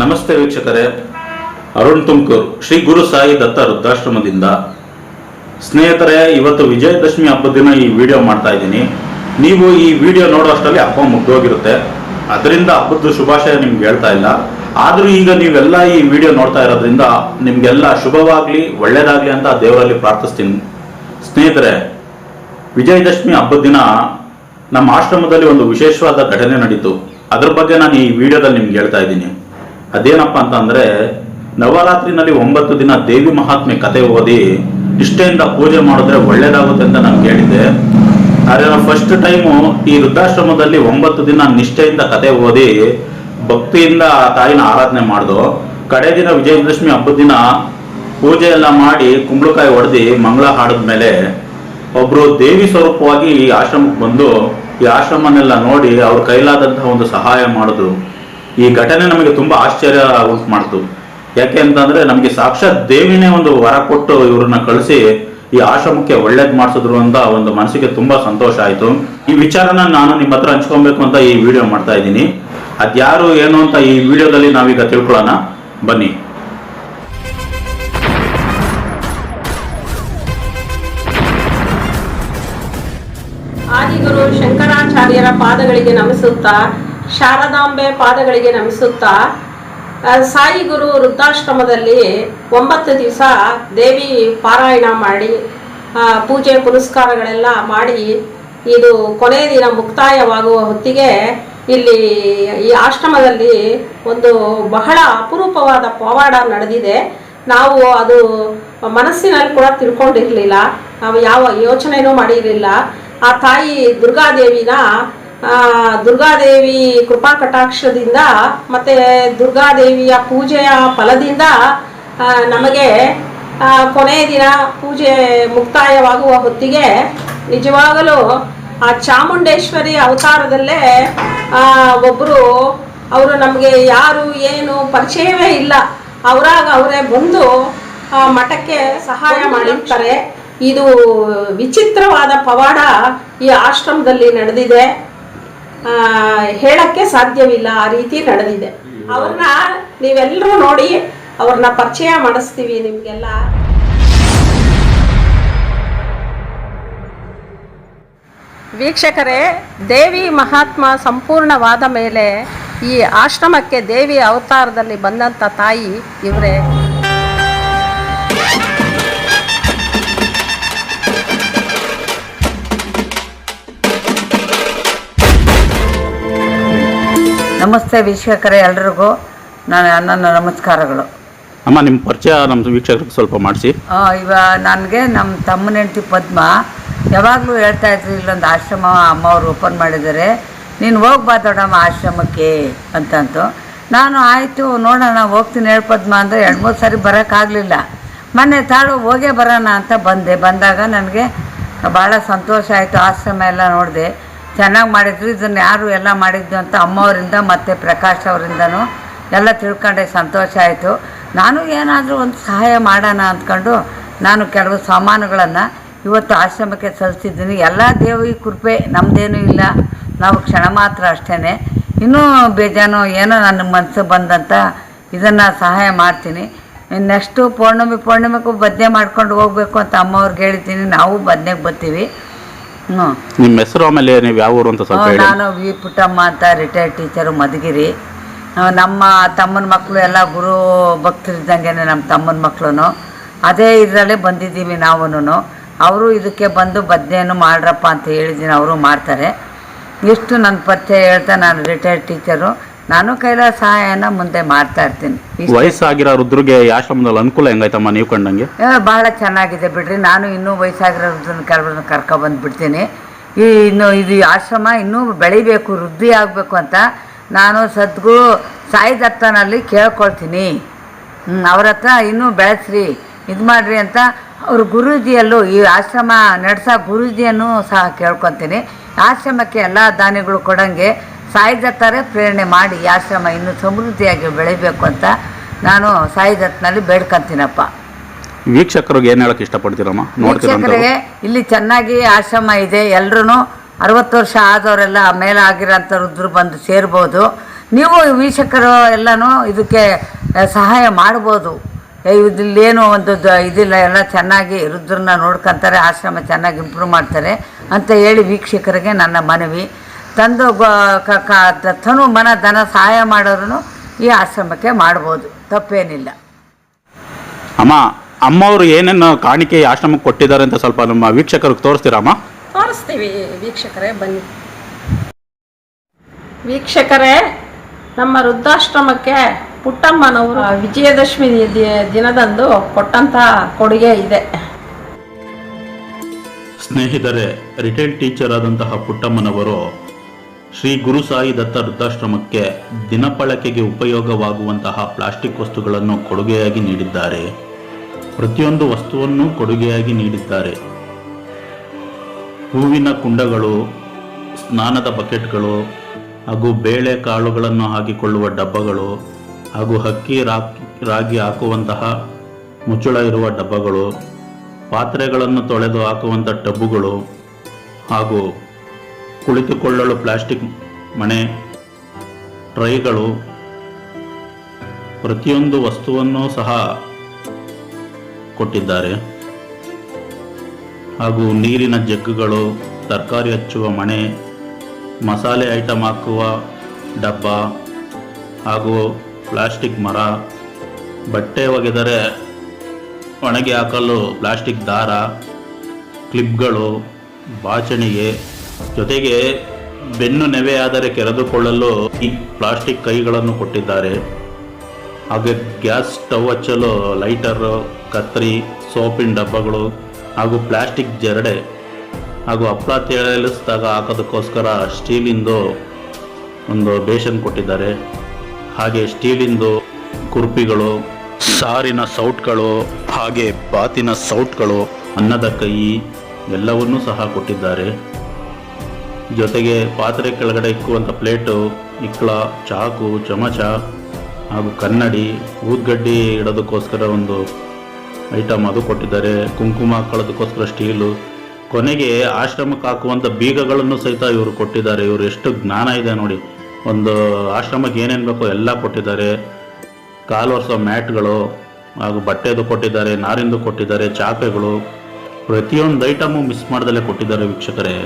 ನಮಸ್ತೆ ವೀಕ್ಷಕರೇ. ಅರುಣ್ ತುಮಕೂರು, ಶ್ರೀ ಗುರು ಸಾಯಿ ದತ್ತ ವೃದ್ಧಾಶ್ರಮದಿಂದ. ಸ್ನೇಹಿತರೆ, ಇವತ್ತು ವಿಜಯದಶಮಿ ಹಬ್ಬದ ದಿನ ಈ ವಿಡಿಯೋ ಮಾಡ್ತಾ ಇದ್ದೀನಿ. ನೀವು ಈ ವಿಡಿಯೋ ನೋಡೋ ಅಷ್ಟರಲ್ಲಿ ಹಬ್ಬ ಮುಗ್ದೋಗಿರುತ್ತೆ. ಅದರಿಂದ ಹಬ್ಬದ ಶುಭಾಶಯ ನಿಮ್ಗೆ ಹೇಳ್ತಾ ಇಲ್ಲ. ಆದರೂ ಈಗ ನೀವೆಲ್ಲ ಈ ವಿಡಿಯೋ ನೋಡ್ತಾ ಇರೋದ್ರಿಂದ ನಿಮ್ಗೆಲ್ಲ ಶುಭವಾಗ್ಲಿ, ಒಳ್ಳೇದಾಗ್ಲಿ ಅಂತ ದೇವರಲ್ಲಿ ಪ್ರಾರ್ಥಿಸ್ತೀನಿ. ಸ್ನೇಹಿತರೆ, ವಿಜಯದಶಮಿ ಹಬ್ಬದ ದಿನ ನಮ್ಮ ಆಶ್ರಮದಲ್ಲಿ ಒಂದು ವಿಶೇಷವಾದ ಘಟನೆ ನಡೀತು. ಅದ್ರ ಬಗ್ಗೆ ನಾನು ಈ ವಿಡಿಯೋದಲ್ಲಿ ನಿಮ್ಗೆ ಹೇಳ್ತಾ ಇದ್ದೀನಿ. ಅದೇನಪ್ಪ ಅಂತಂದ್ರೆ ನವರಾತ್ರಿನಲ್ಲಿ ಒಂಬತ್ತು ದಿನ ದೇವಿ ಮಹಾತ್ಮೆ ಕತೆ ಓದಿ ನಿಷ್ಠೆಯಿಂದ ಪೂಜೆ ಮಾಡಿದ್ರೆ ಒಳ್ಳೇದಾಗುತ್ತೆ ಅಂತ ನಾನು ಕೇಳಿದ್ದೆ. ಆದರೆ ನಾವು ಫಸ್ಟ್ ಟೈಮು ಈ ವೃದ್ಧಾಶ್ರಮದಲ್ಲಿ ಒಂಬತ್ತು ದಿನ ನಿಷ್ಠೆಯಿಂದ ಕತೆ ಓದಿ ಭಕ್ತಿಯಿಂದ ಆ ತಾಯಿನ ಆರಾಧನೆ ಮಾಡ್ದು. ಕಡೆ ದಿನ ವಿಜಯದಶಮಿ ಹಬ್ಬದ ದಿನ ಪೂಜೆ ಎಲ್ಲ ಮಾಡಿ ಕುಂಬಳಕಾಯಿ ಹೊಡೆದು ಮಂಗಳ ಹಾಡಿದ್ಮೇಲೆ ಒಬ್ರು ದೇವಿ ಸ್ವರೂಪವಾಗಿ ಈ ಆಶ್ರಮಕ್ಕೆ ಬಂದು ಈ ಆಶ್ರಮನೆಲ್ಲ ನೋಡಿ ಅವ್ರ ಕೈಲಾದಂತಹ ಒಂದು ಸಹಾಯ ಮಾಡಿದ್ರು. ಈ ಘಟನೆ ನಮಗೆ ತುಂಬಾ ಆಶ್ಚರ್ಯ ಉಂಟು ಮಾಡ್ತು. ಯಾಕೆ ಅಂತಂದ್ರೆ ನಮಗೆ ಸಾಕ್ಷಾತ್ ದೇವಿನೇ ಒಂದು ವರ ಕೊಟ್ಟು ಇವ್ರನ್ನ ಕಳಿಸಿ ಈ ಆಶ್ರಮಕ್ಕೆ ಒಳ್ಳೇದ್ ಮಾಡಿಸಿದ್ರು ಅಂತ ಒಂದು ಮನಸ್ಸಿಗೆ ತುಂಬಾ ಸಂತೋಷ ಆಯ್ತು. ಈ ವಿಚಾರನ ನಾನು ನಿಮ್ಮ ಹತ್ರ ಹಂಚ್ಕೊಬೇಕು ಅಂತ ಈ ವಿಡಿಯೋ ಮಾಡ್ತಾ ಇದ್ದೀನಿ. ಅದ್ಯಾರು ಏನು ಅಂತ ಈ ವಿಡಿಯೋದಲ್ಲಿ ನಾವೀಗ ತಿಳ್ಕೊಳ್ಳೋಣ. ಬನ್ನಿ. ಆದಿಗುರು ಶಂಕರಾಚಾರ್ಯರ ಪಾದಗಳಿಗೆ ನಮಿಸುತ್ತಾ ಶಾರದಾಂಬೆ ಪಾದಗಳಿಗೆ ನಮಿಸುತ್ತಾ ಸಾಯಿ ಗುರು ವೃದ್ಧಾಶ್ರಮದಲ್ಲಿ ಒಂಬತ್ತು ದಿವಸ ದೇವಿ ಪಾರಾಯಣ ಮಾಡಿ ಪೂಜೆ ಪುನಸ್ಕಾರಗಳೆಲ್ಲ ಮಾಡಿ, ಇದು ಕೊನೆಯ ದಿನ ಮುಕ್ತಾಯವಾಗುವ ಹೊತ್ತಿಗೆ ಇಲ್ಲಿ ಈ ಆಶ್ರಮದಲ್ಲಿ ಒಂದು ಬಹಳ ಅಪರೂಪವಾದ ಪವಾಡ ನಡೆದಿದೆ. ನಾವು ಅದು ಮನಸ್ಸಿನಲ್ಲಿ ಕೂಡ ತಿಳ್ಕೊಂಡಿರಲಿಲ್ಲ. ನಾವು ಯಾವ ಯೋಚನೆಯೂ ಮಾಡಿರಲಿಲ್ಲ. ಆ ತಾಯಿ ದುರ್ಗಾದೇವಿನ ದುರ್ಗಾದೇವಿ ಕೃಪಾ ಕಟಾಕ್ಷದಿಂದ ಮತ್ತೆ ದುರ್ಗಾದೇವಿಯ ಪೂಜೆಯ ಫಲದಿಂದ ನಮಗೆ ಕೊನೆಯ ದಿನ ಪೂಜೆ ಮುಕ್ತಾಯವಾಗುವ ಹೊತ್ತಿಗೆ ನಿಜವಾಗಲೂ ಆ ಚಾಮುಂಡೇಶ್ವರಿ ಅವತಾರದಲ್ಲೇ ಒಬ್ಬರು ಅವರು ನಮಗೆ ಯಾರು ಏನು ಪರಿಚಯವೇ ಇಲ್ಲ. ಅವರಾಗ ಅವರೇ ಬಂದು ಆ, ಮಠಕ್ಕೆ ಸಹಾಯ ಮಾಡಿರ್ತಾರೆ. ಇದು ವಿಚಿತ್ರವಾದ ಪವಾಡ ಈ ಆಶ್ರಮದಲ್ಲಿ ನಡೆದಿದೆ. ಹೇಳಕ್ಕೆ ಸಾಧ್ಯವಿಲ್ಲ. ಆ ರೀತಿ ನಡೆದಿದೆ. ಅವ್ರನ್ನ ನೀವೆಲ್ಲರೂ ನೋಡಿ ಅವ್ರನ್ನ ಪರಿಚಯ ಮಾಡಿಸ್ತೀವಿ ನಿಮಗೆಲ್ಲ. ವೀಕ್ಷಕರೇ, ದೇವಿ ಮಹಾತ್ಮ ಸಂಪೂರ್ಣವಾದ ಮೇಲೆ ಈ ಆಶ್ರಮಕ್ಕೆ ದೇವಿ ಅವತಾರದಲ್ಲಿ ಬಂದಂಥ ತಾಯಿ ಇವರೇ. ನಮಸ್ತೆ ವೀಕ್ಷಕರೇ ಎಲ್ರಿಗೂ. ನಾನು ನನ್ನ ನಮಸ್ಕಾರಗಳು. ಅಮ್ಮ ನಿಮ್ಮ ಪರಿಚಯ ನಮ್ಮ ವೀಕ್ಷಕರಿಗೆ ಸ್ವಲ್ಪ ಮಾಡಿಸಿ. ಇವ ನನಗೆ ನಮ್ಮ ತಮ್ಮನ ಹೆಂಡತಿ ಪದ್ಮ. ಯಾವಾಗಲೂ ಹೇಳ್ತಾ ಇದ್ರು ಇಲ್ಲೊಂದು ಆಶ್ರಮ ಅಮ್ಮವ್ರು ಓಪನ್ ಮಾಡಿದ್ದಾರೆ. ನೀನು ಹೋಗ್ಬಾ ದೊಡ್ಡಮ್ಮ ಆಶ್ರಮಕ್ಕೆ ಅಂತಂತು. ನಾನು ಆಯಿತು ನೋಡೋಣ ಹೋಗ್ತೀನಿ ಹೇಳಿ ಪದ್ಮ ಅಂದರೆ ಎರಡು ಮೂರು ಸಾರಿ ಬರೋಕ್ಕಾಗಲಿಲ್ಲ ಮೊನ್ನೆ ತಾಳು ಹೋಗೇ ಬರೋಣ ಅಂತ ಬಂದೆ. ಬಂದಾಗ ನನಗೆ ಭಾಳ ಸಂತೋಷ ಆಯಿತು ಆಶ್ರಮ ಎಲ್ಲ ನೋಡಿದೆ. ಚೆನ್ನಾಗಿ ಮಾಡಿದ್ರು, ಇದನ್ನು ಯಾರು ಎಲ್ಲ ಮಾಡಿದ್ದು ಅಂತ ಅಮ್ಮವರಿಂದ ಮತ್ತು ಪ್ರಕಾಶ್ ಅವರಿಂದನೂ ಎಲ್ಲ ತಿಳ್ಕೊಂಡೆ, ಸಂತೋಷ ಆಯಿತು. ನಾನು ಏನಾದರೂ ಒಂದು ಸಹಾಯ ಮಾಡೋಣ ಅಂದ್ಕೊಂಡು ನಾನು ಕೆಲವು ಸಾಮಾನುಗಳನ್ನು ಇವತ್ತು ಆಶ್ರಮಕ್ಕೆ ಸಲ್ಲಿಸಿದ್ದೀನಿ. ಎಲ್ಲ ದೇವಿ ಕೃಪೆ ನಮ್ಮದೇನೂ ಇಲ್ಲ. ನಾವು ಕ್ಷಣ ಮಾತ್ರ ಅಷ್ಟೇ ಇನ್ನೂ ಬೇಜಾನು ಏನೋ ನನ್ನ ಮನಸ್ಸು ಬಂದಂಥ ಇದನ್ನು ಸಹಾಯ ಮಾಡ್ತೀನಿ. ನೆಕ್ಸ್ಟು ಪೌರ್ಣಮಿ, ಪೌರ್ಣಮಿಗೂ ಬದ್ನೆ ಮಾಡ್ಕೊಂಡು ಹೋಗ್ಬೇಕು ಅಂತ ಅಮ್ಮವ್ರಿಗೆ ಹೇಳಿದ್ದೀನಿ. ನಾವು ಬದ್ನೆಗೆ ಬರ್ತೀವಿ. ಹ್ಞೂ. ನಿಮ್ಮ ಹೆಸರು ಆಮೇಲೆ ನೀವು ಯಾವ ಊರು ಅಂತ ಸ್ವಲ್ಪ ಹೇಳಿ. ನಾನು ವಿ ಪುಟ್ಟಮ್ಮ ಅಂತ ರಿಟೈರ್ಡ್ ಟೀಚರು ಮಧುಗಿರಿ. ಆ, ನಮ್ಮ ತಮ್ಮನ ಮಕ್ಕಳು ಎಲ್ಲ ಗುರು ಭಕ್ತರಿದ್ದಂಗೆ ನಮ್ಮ ತಮ್ಮನ ಮಕ್ಕಳು ಅದೇ ಇದರಲ್ಲೇ ಬಂದಿದ್ದೀವಿ ನಾವುನು ಅವರು ಇದಕ್ಕೆ ಬಂದು ಬದ್ನೆಯನ್ನು ಮಾಡ್ರಪ್ಪ ಅಂತ ಹೇಳಿದ್ದೀನಿ ಅವರು ಮಾಡ್ತಾರೆ. ಇಷ್ಟು ನನ್ನ ಪರಿಚಯ ಹೇಳ್ತಾ ನಾನು ರಿಟೈರ್ಡ್ ಟೀಚರು ನಾನು ಕೈಲ ಸಹಾಯನ ಮುಂದೆ ಮಾಡ್ತಾ ಇರ್ತೀನಿ. ಇಷ್ಟು. ವಯಸ್ಸಾಗಿರೋ ವೃದ್ಧರಿಗೆ ಈ ಆಶ್ರಮದಲ್ಲಿ ಅನುಕೂಲ ಹೆಂಗಾಯ್ತಮ್ಮ ನೀವು ಕಂಡಂಗೆ? ಏ, ಬಹಳ ಚೆನ್ನಾಗಿದೆ ಬಿಡ್ರಿ. ನಾನು ಇನ್ನೂ ವಯಸ್ಸಾಗಿರೋದನ್ನ ಕರ್ಕೊಂಡ್ಬಂದು ಬಿಡ್ತೀನಿ. ಈ ಇನ್ನು ಇದು ಈ ಆಶ್ರಮ ಇನ್ನೂ ಬೆಳಿಬೇಕು ವೃದ್ಧಿ ಆಗಬೇಕು ಅಂತ ನಾನು ಸದ್ಗುರು ಸಾಯಿ ದತ್ತನಲ್ಲಿ ಕೇಳ್ಕೊಳ್ತೀನಿ. ಅವ್ರ ಹತ್ರ ಇನ್ನೂ ಬೆಳೆಸ್ರಿ ಇದು ಮಾಡಿರಿ ಅಂತ ಅವ್ರ ಗುರುಜಿಯಲ್ಲೂ ಈ ಆಶ್ರಮ ನಡೆಸೋ ಗುರೂಜಿಯನ್ನು ಸಹ ಕೇಳ್ಕೊತೀನಿ ಆಶ್ರಮಕ್ಕೆ ಎಲ್ಲ ದಾನಿಗಳು ಕೊಡಂಗೆ ಸಾಯಿ ದತ್ತರೇ ಪ್ರೇರಣೆ ಮಾಡಿ ಆಶ್ರಮ ಇನ್ನೂ ಸಮೃದ್ಧಿಯಾಗಿ ಬೆಳೀಬೇಕು ಅಂತ ನಾನು ಸಾಯಿದತ್ನಲ್ಲಿ ಬೇಡ್ಕೊಂತೀನಪ್ಪ. ವೀಕ್ಷಕರಿಗೆ ಏನು ಹೇಳಕ್ಕೆ ಇಷ್ಟಪಡ್ತೀರಮ್ಮ? ವೀಕ್ಷಕರಿಗೆ ಇಲ್ಲಿ ಚೆನ್ನಾಗಿ ಆಶ್ರಮ ಇದೆ ಎಲ್ಲರೂ ಅರವತ್ತು ವರ್ಷ ಆದವರೆಲ್ಲ ಮೇಲೆ ಆಗಿರೋಂಥ ವೃದ್ಧರು ಬಂದು ಸೇರ್ಬೋದು. ನೀವು ವೀಕ್ಷಕರು ಎಲ್ಲನೂ ಇದಕ್ಕೆ ಸಹಾಯ ಮಾಡ್ಬೋದು. ಇದಿಲ್ಲೇನು ಒಂದು ದ- ಇದಿಲ್ಲ ಎಲ್ಲ ಚೆನ್ನಾಗಿ ರುದ್ರನ್ನ ನೋಡ್ಕೊಂತಾರೆ ಆಶ್ರಮ ಚೆನ್ನಾಗಿ ಇಂಪ್ರೂವ್ ಮಾಡ್ತಾರೆ ಅಂತ ಹೇಳಿ ವೀಕ್ಷಕರಿಗೆ ನನ್ನ ಮನವಿ. ತಂದು ಗ- ಕ- ಕ- ತ- ತನು ಮನ ಧನ ಸಹಾಯ ಮಾಡೋರು ಈ ಆಶ್ರಮಕ್ಕೆ ಮಾಡ್ಬೋದು. ತಪ್ಪೇನಿಲ್ಲ. ಅಮ್ಮ ಅಮ್ಮವರು ಏನೇನು ಕಾಣಿಕೆ ಈ ಆಶ್ರಮಕ್ಕೆ ಕೊಟ್ಟಿದ್ದಾರೆ ಅಂತ ಸ್ವಲ್ಪ ನಮ್ಮ ವೀಕ್ಷಕರಿಗೆ ತೋರಿಸ್ತೀರಾ ಅಮ್ಮ? ತೋರಿಸ್ತೀವಿ. ವೀಕ್ಷಕರೇ ಬನ್ನಿ. ವೀಕ್ಷಕರೇ ನಮ್ಮ ವೃದ್ಧಾಶ್ರಮಕ್ಕೆ ಪುಟ್ಟಮ್ಮನವರು ವಿಜಯದಶಮಿ ದಿನದಂದು ಕೊಟ್ಟಂತ ಕೊಡುಗೆ ಇದೆ. ಸ್ನೇಹಿತರೆ ರಿಟೈರ್ಡ್ ಟೀಚರ್ ಆದಂತಹ ಪುಟ್ಟಮ್ಮನವರು ಶ್ರೀ ಗುರುಸಾಯಿ ದತ್ತ ವೃದ್ಧಾಶ್ರಮಕ್ಕೆ ದಿನಪಳಕೆಗೆ ಉಪಯೋಗವಾಗುವಂತಹ ಪ್ಲಾಸ್ಟಿಕ್ ವಸ್ತುಗಳನ್ನು ಕೊಡುಗೆಯಾಗಿ ನೀಡಿದ್ದಾರೆ. ಪ್ರತಿಯೊಂದು ವಸ್ತುವನ್ನು ಕೊಡುಗೆಯಾಗಿ ನೀಡಿದ್ದಾರೆ. ಹೂವಿನ ಕುಂಡಗಳು, ಸ್ನಾನದ ಬಕೆಟ್ಗಳು ಹಾಗೂ ಬೇಳೆ ಕಾಳುಗಳನ್ನು ಹಾಕಿಕೊಳ್ಳುವ ಡಬ್ಬಗಳು ಹಾಗೂ ಹಕ್ಕಿ ರಾಗಿ ಹಾಕುವಂತಹ ಮುಚ್ಚಳ ಇರುವ ಡಬ್ಬಗಳು, ಪಾತ್ರೆಗಳನ್ನು ತೊಳೆದು ಹಾಕುವಂಥ ಟಬ್ಬುಗಳು ಹಾಗೂ ಕುಳಿತುಕೊಳ್ಳಲು ಪ್ಲಾಸ್ಟಿಕ್ ಮಣೆ, ಟ್ರೈಗಳು, ಪ್ರತಿಯೊಂದು ವಸ್ತುವನ್ನು ಸಹ ಕೊಟ್ಟಿದ್ದಾರೆ. ಹಾಗೂ ನೀರಿನ ಜಗ್ಗುಗಳು, ತರಕಾರಿ ಹಚ್ಚುವ ಮಣೆ, ಮಸಾಲೆ ಐಟಮ್ ಹಾಕುವ ಡಬ್ಬ, ಹಾಗೂ ಪ್ಲಾಸ್ಟಿಕ್ ಮರ, ಬಟ್ಟೆ ಒಗೆದರೆ ಒಣಗಿ ಹಾಕಲು ಪ್ಲಾಸ್ಟಿಕ್ ದಾರ, ಕ್ಲಿಪ್ಗಳು, ಬಾಚಣಿಗೆ ಜೊತೆಗೆ ಬೆನ್ನು ನೆವೆಯಾದರೆ ಕೆರೆದುಕೊಳ್ಳಲು ಈ ಪ್ಲಾಸ್ಟಿಕ್ ಕೈಗಳನ್ನು ಕೊಟ್ಟಿದ್ದಾರೆ. ಹಾಗೆ ಗ್ಯಾಸ್ ಸ್ಟವ್ ಹಚ್ಚಲು ಲೈಟರು ಕತ್ತರಿ ಸೋಪಿನ ಡಬ್ಬಗಳು ಹಾಗೂ ಪ್ಲಾಸ್ಟಿಕ್ ಜರಡೆ ಹಾಗೂ ಹಪ್ಪಳ ತೇಳಿಸಿದಾಗ ಹಾಕೋದಕ್ಕೋಸ್ಕರ ಸ್ಟೀಲಿಂದು ಒಂದು ಬೇಷನ್ ಕೊಟ್ಟಿದ್ದಾರೆ. ಹಾಗೆ ಸ್ಟೀಲಿಂದು ಕುರ್ಪಿಗಳು, ಸಾರಿನ ಸೌಟ್ಗಳು ಹಾಗೆ ಬಾತಿನ ಸೌಟ್ಗಳು, ಅನ್ನದ ಕೈ, ಎಲ್ಲವನ್ನೂ ಸಹ ಕೊಟ್ಟಿದ್ದಾರೆ. ಜೊತೆಗೆ ಪಾತ್ರೆ ಕೆಳಗಡೆ ಇಕ್ಕುವಂಥ ಪ್ಲೇಟು ಇಕ್ಕಳ ಚಾಕು, ಚಮಚ ಹಾಗೂ ಕನ್ನಡಿ, ಊದ್ಗಡ್ಡಿ ಇಡೋದಕ್ಕೋಸ್ಕರ ಒಂದು ಐಟಮ್ ಅದು ಕೊಟ್ಟಿದ್ದಾರೆ. ಕುಂಕುಮ ಹಾಕೊಳ್ಳೋದಕ್ಕೋಸ್ಕರ ಸ್ಟೀಲು. ಕೊನೆಗೆ ಆಶ್ರಮಕ್ಕೆ ಹಾಕುವಂಥ ಬೀಗಗಳನ್ನು ಸಹಿತ ಇವರು ಕೊಟ್ಟಿದ್ದಾರೆ. ಇವರು ಎಷ್ಟು ಜ್ಞಾನ ಇದೆ ನೋಡಿ. ಒಂದು ಆಶ್ರಮಕ್ಕೆ ಏನೇನು ಬೇಕೋ ಎಲ್ಲ ಕೊಟ್ಟಿದ್ದಾರೆ. ಕಾಲು ಒರೆಸೋ ಮ್ಯಾಟ್ಗಳು ಹಾಗೂ ಬಟ್ಟೆದು ಕೊಟ್ಟಿದ್ದಾರೆ, ನಾರಿಂದು ಕೊಟ್ಟಿದ್ದಾರೆ, ಚಾಪೆಗಳು. ಪ್ರತಿಯೊಂದು ಐಟಮು ಮಿಸ್ ಮಾಡ್ದಲ್ಲೇ ಕೊಟ್ಟಿದ್ದಾರೆ ವೀಕ್ಷಕರೇ.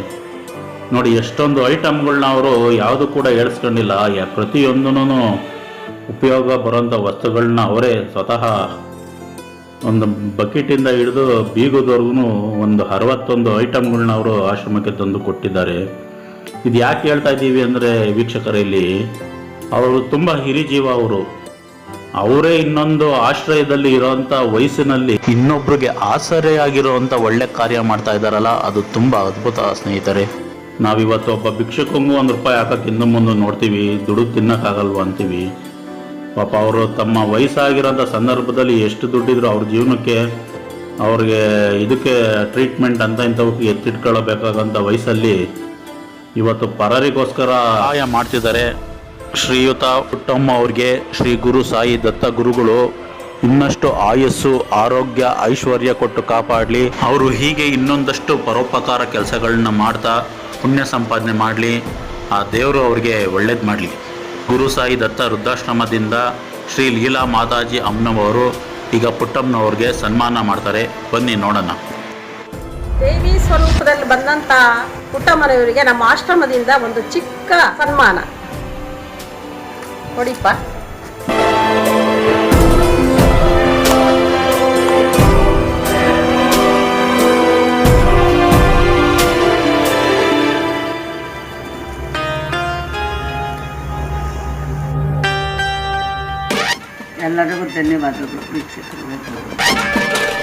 ನೋಡಿ, ಎಷ್ಟೊಂದು ಐಟಮ್ಗಳನ್ನ ಅವರು ಯಾವುದು ಕೂಡ ಹೇಳ್ಸ್ಕೊಂಡಿಲ್ಲ ಪ್ರತಿಯೊಂದೂ ಉಪಯೋಗ ಬರೋಂಥ ವಸ್ತುಗಳನ್ನ ಅವರೇ ಸ್ವತಃ ಒಂದು ಬಕೆಟಿಂದ ಹಿಡಿದು ಬೀಗದವರೆಗೂ ಒಂದು ಅರವತ್ತೊಂದು ಐಟಮ್ಗಳನ್ನ ಅವರು ಆಶ್ರಮಕ್ಕೆ ತಂದು ಕೊಟ್ಟಿದ್ದಾರೆ. ಇದು ಯಾಕೆ ಹೇಳ್ತಾ ಇದ್ದೀವಿ ಅಂದರೆ ವೀಕ್ಷಕರಲ್ಲಿ ಅವರು ತುಂಬ ಹಿರಿಜೀವ ಅವರು. ಅವರೇ ಇನ್ನೊಂದು ಆಶ್ರಯದಲ್ಲಿ ಇರೋಂಥ ವಯಸ್ಸಿನಲ್ಲಿ ಇನ್ನೊಬ್ರಿಗೆ ಆಸರೆಯಾಗಿರುವಂಥ ಒಳ್ಳೆ ಕಾರ್ಯ ಮಾಡ್ತಾ ಇದ್ದಾರಲ್ಲ, ಅದು ತುಂಬ ಅದ್ಭುತ ಸ್ನೇಹಿತರೆ. ನಾವಿವತ್ತು ಒಬ್ಬ ಭಿಕ್ಷಕಂಗೂ ಒಂದು ರೂಪಾಯಿ ಹಾಕಕ್ಕೆ ಹಿಂದೆ ಮುಂದೆ ನೋಡ್ತೀವಿ, ದುಡ್ಡು ತಿನ್ನಕ್ಕಾಗಲ್ವ ಅಂತೀವಿ. ಪಾಪ ಅವರು ತಮ್ಮ ವಯಸ್ಸಾಗಿರೋಂಥ ಸಂದರ್ಭದಲ್ಲಿ ಎಷ್ಟು ದುಡ್ಡಿದ್ರು ಅವ್ರ ಜೀವನಕ್ಕೆ ಅವ್ರಿಗೆ ಇದಕ್ಕೆ ಟ್ರೀಟ್ಮೆಂಟ್ ಅಂತ ಇಂಥವಕ್ಕೆ ಎತ್ತಿಟ್ಕೊಳ್ಳಬೇಕಾಗಂಥ ವಯಸ್ಸಲ್ಲಿ ಇವತ್ತು ಪರರಿಗೋಸ್ಕರ ಸಹಾಯ ಮಾಡ್ತಿದ್ದಾರೆ. ಶ್ರೀಯುತ ಪುಟ್ಟಮ್ಮ ಅವ್ರಿಗೆ, ಶ್ರೀ ಗುರು ಸಾಯಿ ದತ್ತ ಗುರುಗಳು ಇನ್ನಷ್ಟು ಆಯಸ್ಸು, ಆರೋಗ್ಯ, ಐಶ್ವರ್ಯ ಕೊಟ್ಟು ಕಾಪಾಡಲಿ. ಅವರು ಹೀಗೆ ಇನ್ನೊಂದಷ್ಟು ಪರೋಪಕಾರ ಕೆಲಸಗಳನ್ನ ಮಾಡ್ತಾ ಪುಣ್ಯ ಸಂಪಾದನೆ ಮಾಡಲಿ, ಆ ದೇವರು ಅವರಿಗೆ ಒಳ್ಳೇದು ಮಾಡಲಿ. ಗುರು ಸಾಯಿ ದತ್ತ ವೃದ್ಧಾಶ್ರಮದಿಂದ ಶ್ರೀ ಲೀಲಾ ಮಾತಾಜಿ ಅಮ್ಮನವರು ಈಗ ಪುಟ್ಟಮ್ಮನವ್ರಿಗೆ ಸನ್ಮಾನ ಮಾಡ್ತಾರೆ. ಬನ್ನಿ ನೋಡೋಣ. ದೇವಿ ಸ್ವರೂಪದಲ್ಲಿ ಬಂದಂತ ಪುಟ್ಟಮ್ಮನವರಿಗೆ ನಮ್ಮ ಆಶ್ರಮದಿಂದ ಒಂದು ಚಿಕ್ಕ ಸನ್ಮಾನ. ನೋಡಿಪ್ಪ. ಎಲ್ಲರಿಗೂ ಧನ್ಯವಾದಗಳು ವೀಕ್ಷಕರು